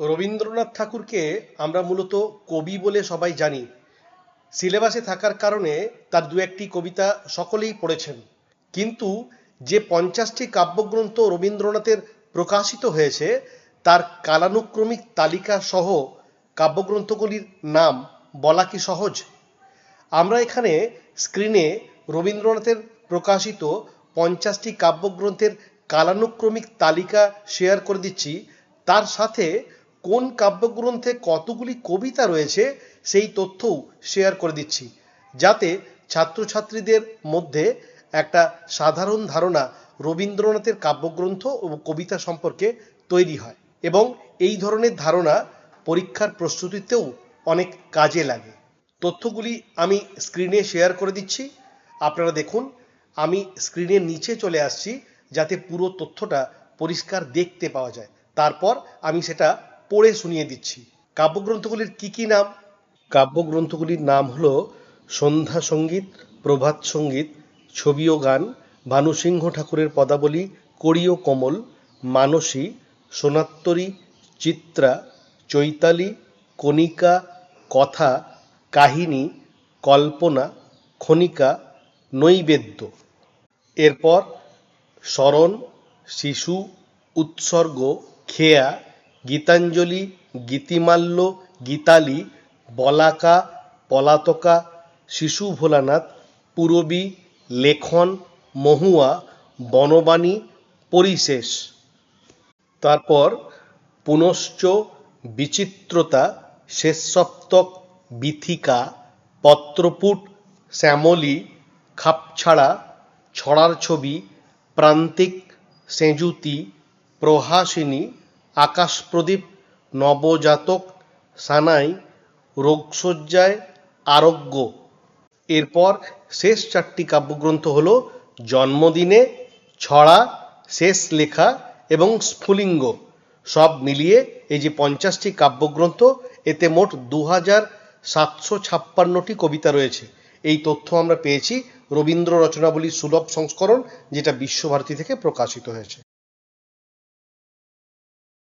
রবীন্দ্রনাথ ঠাকুরকে আমরা মূলত কবি বলে সবাই জানি। সিলেবাসে থাকার কারণে তার দু একটি কবিতা সকলেই পড়েছেন। কিন্তু যে পঞ্চাশটি কাব্যগ্রন্থ রবীন্দ্রনাথের প্রকাশিত হয়েছে, তার কালানুক্রমিক তালিকা সহ কাব্যগ্রন্থগুলির নাম বলা কি সহজ? আমরা এখানে স্ক্রিনে রবীন্দ্রনাথের প্রকাশিত পঞ্চাশটি কাব্যগ্রন্থের কালানুক্রমিক তালিকা শেয়ার করে দিচ্ছি। তার সাথে কোন কাব্যগ্রন্থে কতগুলি কবিতা রয়েছে সেই তথ্যও শেয়ার করে দিচ্ছি। যাতে ছাত্রছাত্রীদের মধ্যে একটা সাধারণ ধারণা রবীন্দ্রনাথের কাব্যগ্রন্থ ও কবিতা সম্পর্কে তৈরি হয় এবং এই ধরনের ধারণা পরীক্ষার প্রস্তুতিতেও অনেক কাজে লাগে। তথ্যগুলি আমি স্ক্রিনে শেয়ার করে দিচ্ছি। আপনারা দেখুন, আমি স্ক্রিনের নিচে চলে আসছি যাতে পুরো তথ্যটা পরিষ্কার দেখতে পাওয়া যায়। তারপর আমি সেটা পড়ে শুনিয়ে দিচ্ছি। কাব্যগ্রন্থগুলির কি কি নাম? কাব্যগ্রন্থগুলির নাম হলো সন্ধ্যা সংগীত, প্রভাত সংগীত, ছবি ও গান, ভানুসিংহ ঠাকুরের পদাবলী, কড়ি ও কমল, মানসী, সোনাত্তরী, চিত্রা, চৈতালি, কণিকা, কথা, কাহিনী, কল্পনা, খনিকা, নৈবেদ্য। এরপর স্মরণ, শিশু, উৎসর্গ, খেয়া গীতাঞ্জলি, গীতিমাল্য, গীতালি, বলাকা, পলাতকা, শিশু ভোলানাথ, পূরবী, লেখন, মহুয়া, বনবাণী, পরিশেষ। তারপর পুনশ্চ বিচিত্রতা শেষ সপ্তক বিথিকা, পত্রপুট, শ্যামলী, খাপছাড়া, ছড়ার ছবি, প্রান্তিক, সেঁজুতি, প্রহাসিনী আকাশপ্রদীপ, নবজাতক সানাই, রোগশয্যায় আরোগ্য। এরপর শেষ চারটি কাব্যগ্রন্থ হল জন্মদিনে, ছড়া, শেষ লেখা এবং স্ফুলিঙ্গ। সব মিলিয়ে এই যে পঞ্চাশটি কাব্যগ্রন্থ, এতে মোট দু হাজার সাতশো ছাপ্পান্নটি কবিতা রয়েছে। এই তথ্য আমরা পেয়েছি রবীন্দ্র রচনাবলীর সুলভ সংস্করণ, যেটা বিশ্বভারতী থেকে প্রকাশিত হয়েছে।